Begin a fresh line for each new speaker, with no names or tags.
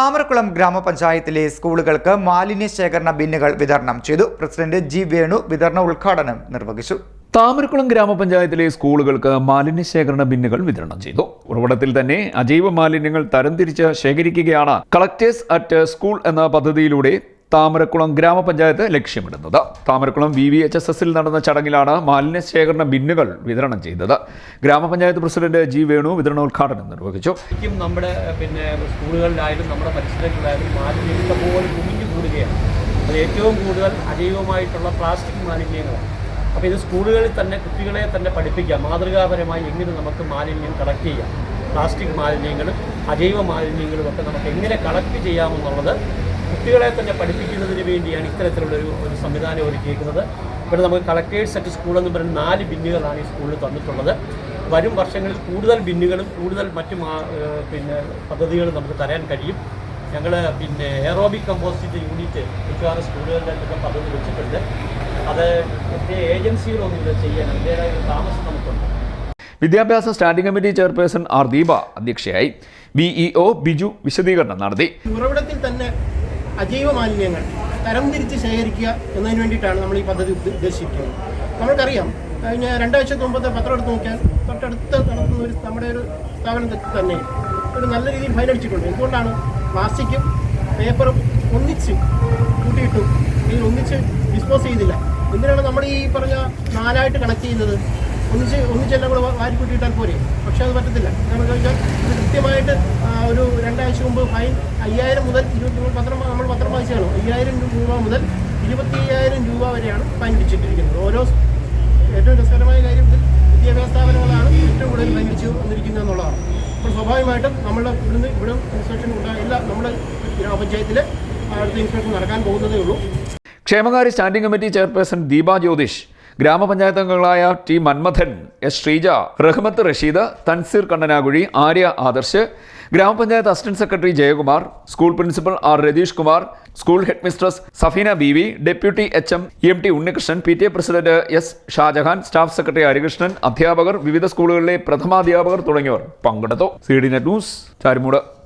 താമരക്കുളം ഗ്രാമപഞ്ചായത്തിലെ സ്കൂളുകൾക്ക് മാലിന്യ ശേഖരണ ബിന്നുകൾ വിതരണം ചെയ്തു. പ്രസിഡന്റ് ജി വേണു വിതരണ ഉദ്ഘാടനം നിർവഹിച്ചു.
താമരക്കുളം ഗ്രാമപഞ്ചായത്തിലെ സ്കൂളുകൾക്ക് മാലിന്യ ശേഖരണ ബിന്നുകൾ വിതരണം ചെയ്തു. ഉറവിടത്തിൽ തന്നെ അജൈവ മാലിന്യങ്ങൾ തരംതിരിച്ച് ശേഖരിക്കുകയാണ്. കളക്ടേഴ്സ് അറ്റ് സ്കൂൾ എന്ന പദ്ധതിയിലൂടെ താമരക്കുളം ഗ്രാമപഞ്ചായത്ത് ലക്ഷ്യമിടുന്നത്. Thamarakkulam V V H S എസിൽ നടന്ന ചടങ്ങിലാണ് മാലിന്യ ശേഖരണ ബിന്നുകൾ വിതരണം ചെയ്തത്. ഗ്രാമപഞ്ചായത്ത് പ്രസിഡന്റ് ജി വേണു വിതരണോദ്ഘാടനം നിർവഹിച്ചു.
നമ്മുടെ പിന്നെ സ്കൂളുകളിലായാലും നമ്മുടെ പരിസരങ്ങളിലായാലും മാലിന്യം പോലെ കുമിഞ്ഞു കൂടുകയാണ്. അത് ഏറ്റവും കൂടുതൽ അജൈവമായിട്ടുള്ള പ്ലാസ്റ്റിക് മാലിന്യങ്ങളാണ്. അപ്പോൾ ഇത് സ്കൂളുകളിൽ തന്നെ കുട്ടികളെ തന്നെ പഠിപ്പിക്കാം. മാതൃകാപരമായി എങ്ങനെ നമുക്ക് മാലിന്യം കളക്ട് ചെയ്യാം. പ്ലാസ്റ്റിക് മാലിന്യങ്ങളും അജൈവ മാലിന്യങ്ങളും ഒക്കെ നമുക്ക് എങ്ങനെ കളക്ട് ചെയ്യാമെന്നുള്ളത് കുട്ടികളെ തന്നെ പഠിപ്പിക്കുന്നതിന് വേണ്ടിയാണ് ഇത്തരത്തിലുള്ളൊരു ഒരു ഒരു സംവിധാനം ഒരുക്കിയിരിക്കുന്നത് ഇവിടെ നമുക്ക് കളക്ടേഴ്സ് സെറ്റ് സ്കൂൾ എന്ന് പറയുന്ന നാല് ബിന്നുകളാണ് ഈ സ്കൂളിൽ തന്നിട്ടുള്ളത്. വരും വർഷങ്ങളിൽ കൂടുതൽ ബിന്നുകളും കൂടുതൽ മറ്റു പിന്നെ പദ്ധതികളും നമുക്ക് തരാൻ കഴിയും. ഞങ്ങൾ പിന്നെ എയറോബിക് കമ്പോസിറ്റ് യൂണിറ്റ് മിക്കവാറും സ്കൂളുകളിലൊക്കെ പദ്ധതി വെച്ചിട്ടുണ്ട്. അത് പ്രത്യേക ഏജൻസികളൊന്നും ഇത് ചെയ്യാൻ അതിന്റേതായ താമസം നമുക്കുണ്ട്.
വിദ്യാഭ്യാസ standing committee chairperson R Deepa അധ്യക്ഷയായി. ബിഇഒ ബിജു വിശദീകരണം നടത്തി.
ഉറവിടത്തിൽ തന്നെ അജൈവ മാലിന്യങ്ങൾ തരംതിരിച്ച് ശേഖരിക്കുക എന്നതിന് വേണ്ടിയിട്ടാണ് നമ്മൾ ഈ പദ്ധതി ഉദ്ദ- ഉദ്ദേശിക്കുന്നത് നമ്മൾക്കറിയാം കഴിഞ്ഞ രണ്ടാഴ്ചക്ക് മുമ്പത്തെ പത്രം എടുത്ത് നോക്കിയാൽ തൊട്ടടുത്ത് നടത്തുന്ന ഒരു നമ്മുടെ ഒരു സ്ഥാപനത്തിൽ തന്നെ ഒരു നല്ല രീതിയിൽ ഫൈനടിച്ചിട്ടുണ്ട് എന്തുകൊണ്ടാണ്? പ്ലാസ്റ്റിക്കും പേപ്പറും ഒന്നിച്ച് കൂട്ടിയിട്ടും ഇതിൽ ഒന്നിച്ച് ഡിസ്പോസ് ചെയ്തില്ല. എന്തിനാണ് നമ്മൾ ഈ പറഞ്ഞ നാലായിട്ട് കണക്ട് ചെയ്യുന്നത്? ഒന്നിച്ച് ഒന്നിച്ചെല്ലാം കൂടെ വാരി കൂട്ടിയിട്ടാൽ പോരെ? പക്ഷേ അത് പറ്റത്തില്ല. കാരണം കൃത്യമായിട്ട് ആ, ഒരു രണ്ടാഴ്ച മുമ്പ് ഫൈൻ അയ്യായിരം മുതൽ ഇരുപത്തി പത്രം നമ്മൾ പത്രം വായിച്ചാണോ. അയ്യായിരം രൂപ മുതൽ ഇരുപത്തി അയ്യായിരം രൂപ വരെയാണ് ഫൈൻ വിളിച്ചിട്ടിരിക്കുന്നത് ഓരോ ഏറ്റവും രസകരമായ കാര്യം ഇതിൽ വിദ്യാഭ്യാസ സ്ഥാപനങ്ങളാണ് ഏറ്റവും കൂടുതൽ ഫൈൻ വിളിച്ചു വന്നിരിക്കുന്നത് എന്നുള്ളതാണ്. അപ്പോൾ സ്വാഭാവികമായിട്ടും നമ്മുടെ ഇവിടുന്ന് ഇവിടെ ഇൻസ്പെക്ഷൻ ഉണ്ടായ എല്ലാ നമ്മുടെ ഗ്രാമപഞ്ചായത്തിൽ അടുത്ത ഇൻസ്പെക്ഷൻ നടക്കാൻ പോകുന്നതേ ഉള്ളൂ.
ക്ഷേമകാര്യ standing committee chairperson Deepa Jyothish ഗ്രാമപഞ്ചായത്ത് അംഗങ്ങളായ ടി മന്മഥൻ എസ് ശ്രീജ റഹ്മത്ത് റഷീദ് തൻസീർ കണ്ണനാകുഴി ആര്യ ആദർശ് ഗ്രാമപഞ്ചായത്ത് assistant secretary Jayakumar school principal R Ratheesh Kumar school headmistress Safeena B V deputy H M M T Unnikrishnan P T A president S Shajahan staff secretary Harikrishnan അധ്യാപകർ വിവിധ സ്കൂളുകളിലെ പ്രഥമാധ്യാപകർ തുടങ്ങിയവർ പങ്കെടുത്തു. C D Net News Charimoodu.